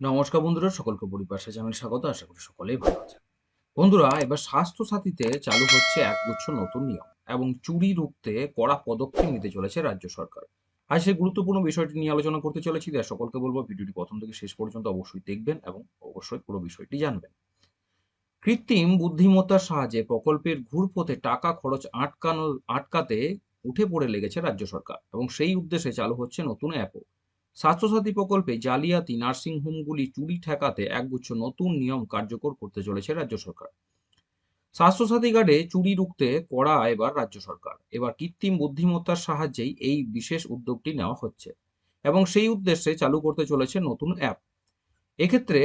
নমস্কার বন্ধুরা, সকলকে পরিপাশা চ্যানেলে স্বাগত, আশা করি সকলেই ভালো আছেন। বন্ধুরা, এবার স্বাস্থ্য সাথীতে চালু হচ্ছে এক একগুচ্ছ নতুন নিয়ম এবং চুরি রুখতে কড়া পদক্ষেপ নিতে চলেছে রাজ্য সরকার। আজ সেই গুরুত্বপূর্ণ বিষয়টি নিয়ে আলোচনা করতে চলেছি, তাই সকলকে বলব ভিডিওটি প্রথম থেকে শেষ পর্যন্ত অবশ্যই দেখবেন এবং অবশ্যই পুরো বিষয়টি জানবেন। কৃত্রিম বুদ্ধিমত্তার সাহায্যে প্রকল্পের ঘুরপথে টাকা খরচ আটকানো, আটকাতে উঠে পড়ে লেগেছে রাজ্য সরকার এবং সেই উদ্দেশ্যে চালু হচ্ছে নতুন অ্যাপও। স্বাস্থ্যসাথী প্রকল্পে জালিয়াতি নার্সিংহোমগুলি চুরি ঠেকাতে একগুচ্ছ নতুন নিয়ম কার্যকর করতে চলেছে রাজ্য সরকার। স্বাস্থ্যসাথী কার্ডে চুরি রুখতে কড়া এবার রাজ্য সরকার। এবার কৃত্রিম বুদ্ধিমত্তার সাহায্যেই এই বিশেষ উদ্যোগটি নেওয়া হচ্ছে এবং সেই উদ্দেশ্যে চালু করতে চলেছে নতুন অ্যাপ। এক্ষেত্রে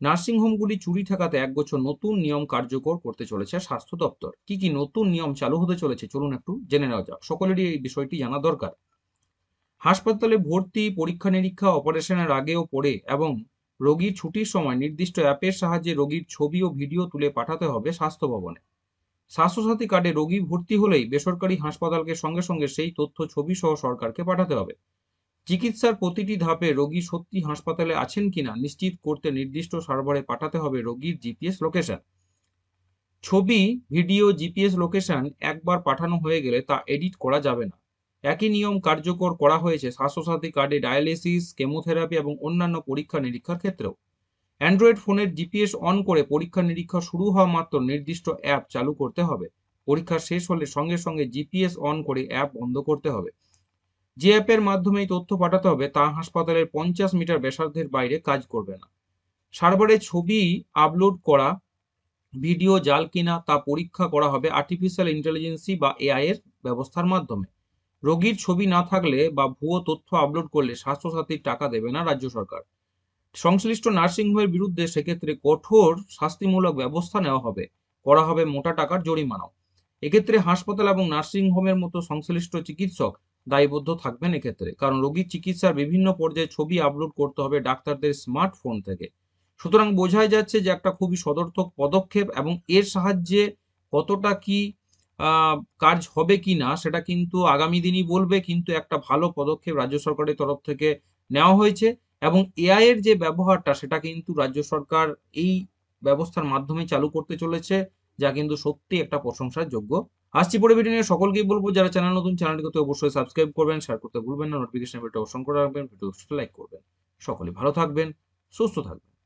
নার্সিংহোমগুলি চুরি ঠেকাতে একগুচ্ছ নতুন নিয়ম কার্যকর করতে চলেছে স্বাস্থ্য দপ্তর। কি কি নতুন নিয়ম চালু হতে চলেছে চলুন একটু জেনে নেওয়া যাক। সকলেরই এই বিষয়টি জানা দরকার। হাসপাতালে ভর্তি, পরীক্ষা নিরীক্ষা, অপারেশনের আগে ও পরে এবং রোগীর ছুটির সময় নির্দিষ্ট অ্যাপের সাহায্যে রোগীর ছবি ও ভিডিও তুলে পাঠাতে হবে স্বাস্থ্য ভবনে। স্বাস্থ্যসাথী কার্ডে রোগী ভর্তি হলেই বেসরকারি হাসপাতালকে সঙ্গে সঙ্গে সেই তথ্য ছবি সহ সরকারকে পাঠাতে হবে। চিকিৎসার প্রতিটি ধাপে রোগী সত্যি হাসপাতালে আছেন কিনা নিশ্চিত করতে নির্দিষ্ট সার্ভারে পাঠাতে হবে রোগীর জিপিএস লোকেশন। ছবি, ভিডিও, জিপিএস লোকেশন একবার পাঠানো হয়ে গেলে তা এডিট করা যাবে না। একই নিয়ম কার্যকর করা হয়েছে স্বাস্থ্যসাথী কার্ডে ডায়ালিসিস কেমোথেরাপি এবং অন্যান্য পরীক্ষা নিরীক্ষার ক্ষেত্রেও। অ্যান্ড্রয়েড ফোনের জিপিএস অন করে পরীক্ষা নিরীক্ষা শুরু হওয়া মাত্র নির্দিষ্ট অ্যাপ চালু করতে হবে। পরীক্ষা শেষ হলে সঙ্গে সঙ্গে জিপিএস অন করে অ্যাপ বন্ধ করতে হবে। যে অ্যাপের মাধ্যমে তথ্য পাঠাতে হবে, তা হাসপাতালের পঞ্চাশ মিটার ব্যাসার্ধের বাইরে কাজ করবে না। সার্ভারে ছবি আপলোড করা, ভিডিও জাল কিনা তা পরীক্ষা করা হবে আর্টিফিশিয়াল ইন্টেলিজেন্সি বা এআই এর ব্যবস্থার মাধ্যমে। রোগীর ছবি না থাকলে বা ভুয়ো তথ্য আপলোড করলে স্বাস্থ্যসাথীর টাকা দেবে না রাজ্য সরকার। সংশ্লিষ্ট নার্সিংহোমের বিরুদ্ধে সেক্ষেত্রে কঠোর শাস্তিমূলক ব্যবস্থা নেওয়া হবে। করা হবে মোটা টাকার জরিমানাও এক্ষেত্রে হাসপাতাল এবং নার্সিংহোমের মতো সংশ্লিষ্ট চিকিৎসক দায়বদ্ধ থাকবেন এক্ষেত্রে। কারণ রোগীর চিকিৎসার বিভিন্ন পর্যায়ে ছবি আপলোড করতে হবে ডাক্তারদের স্মার্টফোন থেকে। সুতরাং বোঝাই যাচ্ছে যে একটা খুবই সদর্থক পদক্ষেপ এবং এর সাহায্যে কতটা কি কাজ হবে কি না সেটা কিন্তু আগামী দিনই বলবে, কিন্তু একটা ভালো পদক্ষেপ রাজ্য সরকারের তরফ থেকে নেওয়া হয়েছে এবং এআই এর যে ব্যবহারটা সেটা কিন্তু রাজ্য সরকার এই ব্যবস্থার মাধ্যমে চালু করতে চলেছে, যা কিন্তু সত্যি একটা প্রশংসার যোগ্য আসছি পরে ভিডিও নিয়ে, সকলকেই বলব, যারা চ্যানেল নতুন চ্যানেলটি করতে অবশ্যই সাবস্ক্রাইব করবেন শেয়ার করতে ভুলবেন না নোটিফিকেশন বেলটা অবশ্যই করে রাখবেন ভিডিও লাইক করবেন। সকলে ভালো থাকবেন, সুস্থ থাকবেন।